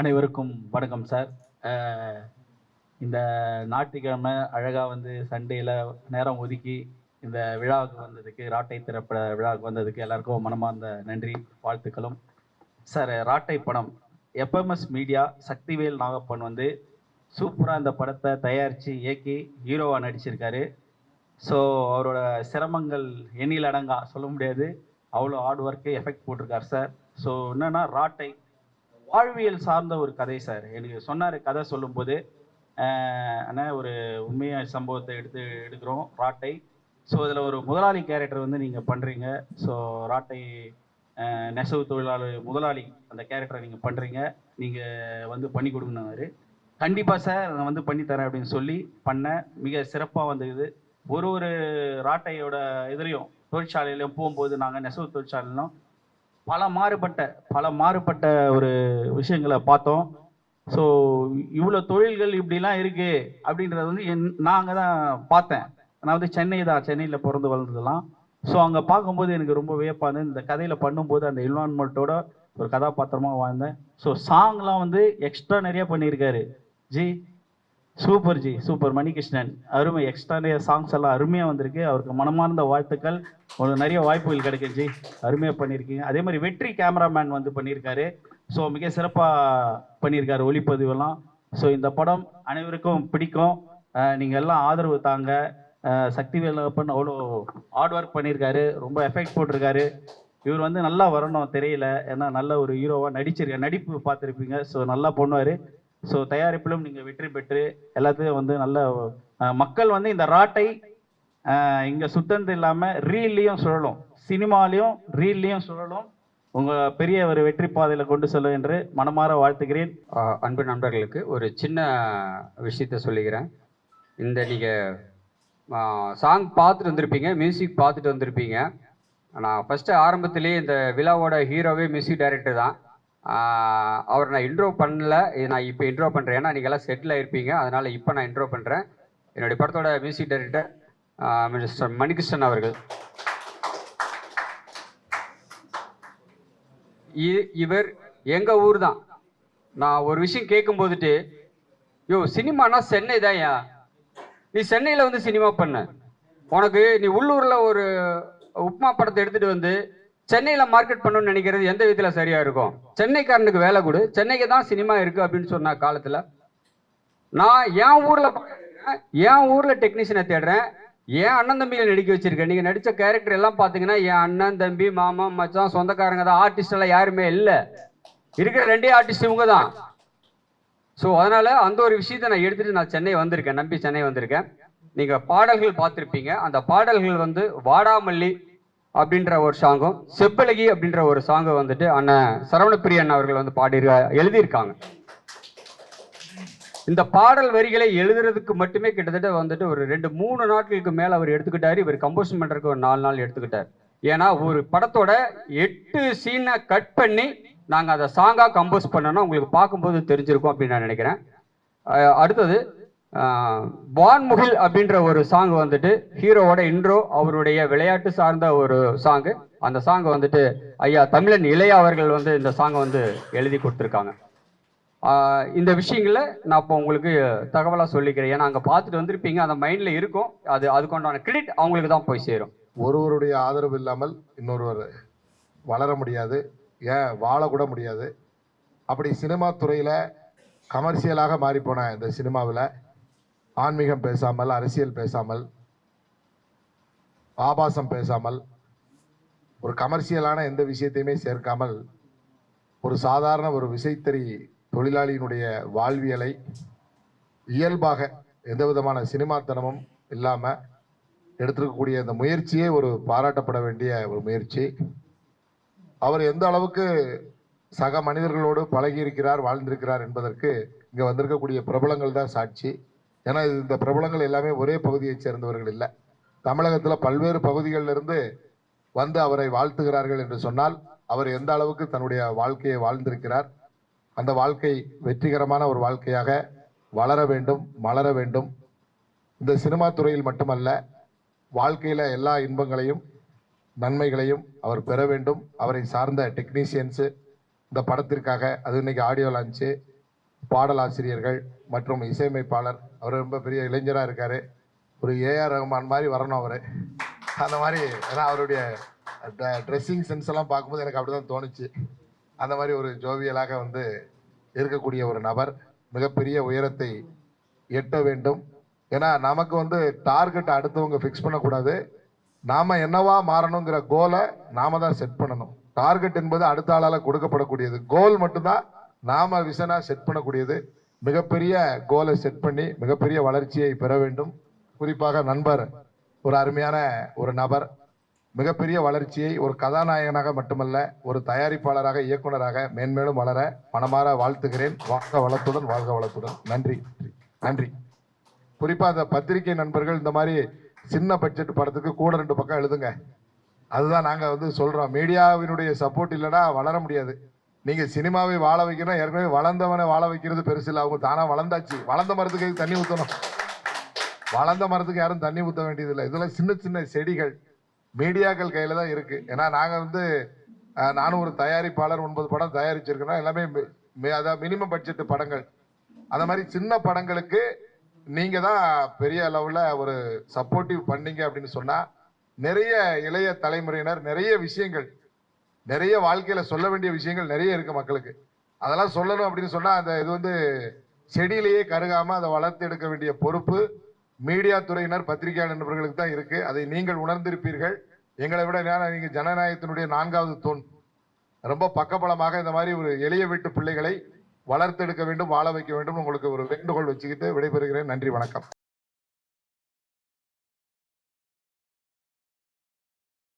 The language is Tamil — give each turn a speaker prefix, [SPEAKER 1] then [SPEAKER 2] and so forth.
[SPEAKER 1] அனைவருக்கும் வணக்கம் சார் இந்த ஞாயிற்றுக்கிழமை அழகாக வந்து சண்டேல நேரம் ஒதுக்கி இந்த விழாவுக்கு வந்ததுக்கு ராட்டை திரைப்பட விழாவுக்கு வந்ததுக்கு எல்லாருக்கும் மனமார்ந்த நன்றி வாழ்த்துக்களும். சார் ராட்டை படம் எப்எம்எஸ் மீடியா சக்திவேல் நாகப்பன் வந்து சூப்பராக இந்த படத்தை தயாரித்து இயக்கி ஹீரோவாக நடிச்சிருக்காரு. ஸோ அவரோட சிரமங்கள் எண்ணில் அடங்கா சொல்ல முடியாது. அவ்வளோ ஹார்ட் ஒர்க்கு எஃபெக்ட் போட்டிருக்கார் சார் ஸோ என்னென்னா ராட்டை வாழ்வியல் சார்ந்த ஒரு கதை சார். எனக்கு சொன்னார் கதை சொல்லும்போது ஆஹ், அண்ணா ஒரு உண்மையான சம்பவத்தை எடுத்து எடுக்கிறோம் ராட்டை. ஸோ இதில் ஒரு முதலாளி கேரக்டர் வந்து நீங்கள் பண்ணுறீங்க ஸோ ராட்டை நெசவு தொழிலாளர் முதலாளி அந்த கேரக்டரை நீங்கள் பண்ணுறீங்க நீங்கள் வந்து பண்ணி கொடுங்கன்னாரு. கண்டிப்பாக சார் நான் வந்து பண்ணித்தரேன் அப்படின்னு சொல்லி பண்ண மிக சிறப்பாக வந்தது. ஒரு ஒரு ராட்டையோட இதுலேயும் தொழிற்சாலையிலையும் போகும்போது நாங்கள் நெசவு தொழிற்சாலையிலும் பல மாறுபட்ட பல மாறுபட்ட ஒரு விஷயங்களை பார்த்தோம். ஸோ இவ்வளோ தொழில்கள் இப்படிலாம் இருக்கு அப்படின்றது வந்து என் நாங்கள் தான் பார்த்தேன். நான் வந்து சென்னை தான் சென்னையில் பிறந்து வளர்ந்ததெல்லாம். ஸோ அங்கே பார்க்கும்போது எனக்கு ரொம்ப வியப்பாக இருந்தது. இந்த கதையில் பண்ணும்போது அந்த என்வான்மெண்ட்டோட ஒரு கதாபாத்திரமாக வாழ்ந்தேன். ஸோ சாங்லாம் வந்து எக்ஸ்ட்ரா நிறையா பண்ணியிருக்காரு. Ji super ji super. மணிகிருஷ்ணன் அருமை. எக்ஸ்ட்ரா சாங்ஸ் எல்லாம் அருமையாக வந்திருக்கு. அவருக்கு மனமார்ந்த வாழ்த்துக்கள். ஒரு நிறைய வாய்ப்புகள் கிடைக்கும் ஜி. அருமையாக பண்ணியிருக்கீங்க. அதே மாதிரி வெற்றி கேமராமேன் வந்து பண்ணியிருக்காரு. ஸோ மிக சிறப்பாக பண்ணியிருக்காரு ஒளிப்பதிவெல்லாம். ஸோ இந்த படம் அனைவருக்கும் பிடிக்கும். நீங்கள் எல்லாம் ஆதரவு தாங்க. சக்தி வேலப்பன் அவ்வளோ ஹார்ட் ஒர்க் பண்ணியிருக்காரு. ரொம்ப எஃபெக்ட் போட்டிருக்காரு. இவர் வந்து நல்லா வரணும் தெரியல. ஏன்னா நல்ல ஒரு ஹீரோவாக நடிச்சிருக்க நடிப்பு பார்த்துருப்பீங்க. ஸோ நல்லா பண்ணுவார். ஸோ தயாரிப்பிலும் நீங்கள் வெற்றி பெற்று எல்லாத்தையும் வந்து நல்ல மக்கள் வந்து இந்த ராட்டை இங்கே சுத்தந்து இல்லாமல் ரீல்லையும் சுழலும். சினிமாலையும் ரீல்லையும் சுழலும். உங்கள் பெரிய ஒரு வெற்றி பாதையில் கொண்டு செல்லும் என்று மனமாற வாழ்த்துகிறேன்.
[SPEAKER 2] அன்பு நண்பர்களுக்கு ஒரு சின்ன விஷயத்த சொல்லிக்கிறேன். இந்த நீங்கள் சாங் பார்த்துட்டு வந்திருப்பீங்க மியூசிக் பார்த்துட்டு வந்திருப்பீங்க. நான் ஃபஸ்ட்டு ஆரம்பத்திலேயே இந்த விழாவோட ஹீரோவே மியூசிக் டைரக்டர் தான். அவர் நான் இன்ட்ரோ பண்ணல. இது நான் இப்போ இன்ட்ரோ பண்ணுறேன் ஏன்னா நீங்கள் எல்லாம் செட்டில் ஆகிருப்பீங்க அதனால் இப்போ நான் இன்ட்ரோ பண்ணுறேன் என்னுடைய படத்தோட மியூசிக் டைரக்டர் மிஸ்டர் மணிகிருஷ்ணன் அவர்கள். இ- இவர் எங்கள் ஊர் தான் நான் ஒரு விஷயம் கேட்கும் போதுட்டு யோ சினிமானா சென்னை தான்யா நீ சென்னையில் வந்து சினிமா பண்ண. உனக்கு நீ உள்ளூரில் ஒரு உப்மா படத்தை எடுத்துகிட்டு வந்து சென்னையில் மார்க்கெட் பண்ணணும்னு நினைக்கிறது எந்த விதத்தில் சரியாக இருக்கும்? சென்னைக்காரனுக்கு வேலை கொடு. சென்னைக்கு தான் சினிமா இருக்குது அப்படின்னு சொன்ன காலத்தில் நான் என் ஊரில் என் ஊரில் டெக்னீஷியனை தேடுறேன். என் அண்ணன் தம்பியில் நடிக்க வச்சிருக்கேன். நீங்கள் நடித்த கேரக்டர் எல்லாம் பார்த்தீங்கன்னா என் அண்ணன் தம்பி மாமா மச்சான் சொந்தக்காரங்க தான். ஆர்டிஸ்ட் எல்லாம் யாருமே இல்லை. இருக்கிற ரெண்டே ஆர்டிஸ்ட் இவங்க தான். ஸோ அதனால் அந்த ஒரு விஷயத்தை நான் எடுத்துகிட்டு நான் சென்னை வந்திருக்கேன். நம்பி சென்னை வந்திருக்கேன். நீங்கள் பாடல்கள் பார்த்துருப்பீங்க. அந்த பாடல்கள் வந்து வாடாமல்லி அப்படின்ற ஒரு சாங்கும் செப்பழகி அப்படின்ற ஒரு சாங்கை வந்துட்டு அண்ணன் சரவணப்பிரியன் அவர்கள் வந்து பாடி எழுதியிருக்காங்க. இந்த பாடல் வரிகளை எழுதுறதுக்கு மட்டுமே கிட்டத்தட்ட வந்துட்டு ஒரு ரெண்டு மூணு நாட்களுக்கு மேலே அவர் எடுத்துக்கிட்டாரு. இவர் கம்போஸ் பண்ணுறதுக்கு ஒரு நாலு நாள் எடுத்துக்கிட்டார். ஏன்னா ஒரு படத்தோட எட்டு சீனை கட் பண்ணி நாங்கள் அதை சாங்காக கம்போஸ் பண்ணோம்னா உங்களுக்கு பார்க்கும்போது தெரிஞ்சிருக்கும் அப்படின்னு நான் நினைக்கிறேன். அடுத்தது வான்முகில் அப்படின்ற ஒரு சாங் வந்துட்டு ஹீரோவோட இன்ட்ரோ அவருடைய விளையாட்டு சார்ந்த ஒரு சாங்கு அந்த சாங் வந்துட்டு ஐயா தமிழன் இளையா அவர்கள் வந்து இந்த சாங்கை வந்து எழுதி கொடுத்துருக்காங்க. இந்த விஷயங்களை நான் இப்போ உங்களுக்கு தகவலாக சொல்லிக்கிறேன். ஏன்னா அங்கே பார்த்துட்டு வந்திருப்பீங்க. அந்த மைண்டில் இருக்கும். அது அதுக்குண்டான கிரெடிட் அவங்களுக்கு தான் போய் சேரும்.
[SPEAKER 3] ஒருவருடைய ஆதரவு இல்லாமல் இன்னொருவர் வளர முடியாது. ஏன்? வாழக்கூட முடியாது. அப்படி சினிமா துறையில் கமர்ஷியலாக மாறிப்போன இந்த சினிமாவில் ஆன்மீகம் பேசாமல் அரசியல் பேசாமல் ஆபாசம் பேசாமல் ஒரு கமர்ஷியலான எந்த விஷயத்தையுமே சேர்க்காமல் ஒரு சாதாரண ஒரு விசைத்தறி தொழிலாளியினுடைய வாழ்வியலை இயல்பாக எந்த விதமான சினிமாத்தனமும் இல்லாமல் எடுத்திருக்கக்கூடிய இந்த முயற்சியே ஒரு பாராட்டப்பட வேண்டிய ஒரு முயற்சி. அவர் எந்த அளவுக்கு சக மனிதர்களோடு பழகி இருக்கிறார் வாழ்ந்திருக்கிறார் என்பதற்கு இங்கே வந்திருக்கக்கூடிய பிரபலங்கள் தான் சாட்சி. ஏன்னா இந்த பிரபலங்கள் எல்லாமே ஒரே பகுதியைச் சேர்ந்தவர்கள் இல்லை. தமிழகத்தில் பல்வேறு பகுதிகளில் இருந்து வந்து அவரை வாழ்த்துகிறார்கள் என்று சொன்னால் அவர் எந்த அளவுக்கு தன்னுடைய வாழ்க்கையை வாழ்ந்திருக்கிறார் அந்த வாழ்க்கை வெற்றிகரமான ஒரு வாழ்க்கையாக வளர வேண்டும் மலர வேண்டும். இந்த சினிமா துறையில் மட்டுமல்ல வாழ்க்கையில் எல்லா இன்பங்களையும் நன்மைகளையும் அவர் பெற வேண்டும். அவரை சார்ந்த டெக்னீஷியன்ஸு இந்த படத்திற்காக அது இன்னைக்கு ஆடியோ லான்ச்சு பாடலாசிரியர்கள் மற்றும் இசையமைப்பாளர். அவர் ரொம்ப பெரிய இளைஞராக இருக்கார். ஒரு ஏஆர் ரஹ்மான் மாதிரி வரணும் அவர். அந்த மாதிரி ஏன்னா அவருடைய ட்ரெஸ்ஸிங் சென்ஸ் எல்லாம் பார்க்கும்போது எனக்கு அப்படி தான் தோணுச்சு. அந்த மாதிரி ஒரு ஜோவியலாக வந்து இருக்கக்கூடிய ஒரு நபர் மிகப்பெரிய உயரத்தை எட்ட வேண்டும். ஏன்னா நமக்கு வந்து டார்கெட் அடுத்தவங்க ஃபிக்ஸ் பண்ணக்கூடாது. நாம் என்னவா மாறணுங்கிற கோலை நாம தான் செட் பண்ணணும். டார்கெட் என்பது அடுத்த ஆளால் கொடுக்கப்படக்கூடியது. கோல் மட்டும்தான் நாம விஷனா செட் பண்ணக்கூடியது. மிகப்பெரிய கோலை செட் பண்ணி மிகப்பெரிய வளர்ச்சியை பெற வேண்டும். குறிப்பாக நண்பர் ஒரு அருமையான ஒரு நபர். மிகப்பெரிய வளர்ச்சியை ஒரு கதாநாயகனாக மட்டுமல்ல ஒரு தயாரிப்பாளராக இயக்குனராக மேன்மேலும் வளர மனமாற வாழ்த்துகிறேன். வாழ்க வளத்துடன் வாழ்க வளத்துடன். நன்றி. நன்றி. குறிப்பாக அந்த பத்திரிகை நண்பர்கள் இந்த மாதிரி சின்ன பட்ஜெட் படத்துக்கு கூட ரெண்டு பக்கம் எழுதுங்க. அதுதான் நாங்கள் வந்து சொல்கிறோம் மீடியாவினுடைய சப்போர்ட் இல்லைன்னா வளர முடியாது. நீங்க சினிமாவை வாழ வைக்கணும். ஏற்கனவே வளர்ந்தவனை வாழ வைக்கிறது பெருசு இல்லை. அவங்க தானா வளர்ந்தாச்சு. வளர்ந்த மரத்துக்கு தண்ணி ஊற்றணும் வளர்ந்த மரத்துக்கு யாரும் தண்ணி ஊற்ற வேண்டியதில்லை இதெல்லாம் சின்ன சின்ன செடிகள். மீடியாக்கள் கையில தான் இருக்கு. ஏன்னா நாங்க வந்து நானும் ஒரு தயாரிப்பாளர் ஒன்பது படம் தயாரிச்சிருக்கிறோம். எல்லாமே மி- மி- அதாவது மினிமம் பட்ஜெட் படங்கள். அந்த மாதிரி சின்ன படங்களுக்கு நீங்க தான் பெரிய அளவுல ஒரு சப்போர்ட்டிவ் பண்ணீங்க அப்படின்னு சொன்னா நிறைய இளைய தலைமுறையினர் நிறைய விஷயங்கள் நிறைய வாழ்க்கையில் சொல்ல வேண்டிய விஷயங்கள் நிறைய இருக்குது மக்களுக்கு. அதெல்லாம் சொல்லணும் அப்படின்னு சொன்னால் அந்த இது வந்து செடியிலேயே கருகாமல் அதை வளர்த்து எடுக்க வேண்டிய பொறுப்பு மீடியா துறையினர் பத்திரிகையாளர் நண்பர்களுக்கு தான் இருக்குது அதை நீங்கள் உணர்ந்திருப்பீர்கள். எங்களை விட நேரம் நீங்கள் ஜனநாயகத்தினுடைய நான்காவது தூண். ரொம்ப பக்கபலமாக இந்த மாதிரி ஒரு எளிய வீட்டு பிள்ளைகளை வளர்த்தெடுக்க வேண்டும் வாழ வைக்க வேண்டும் உங்களுக்கு ஒரு வேண்டுகோள் வச்சுக்கிட்டு விடைபெறுகிறேன். நன்றி வணக்கம்.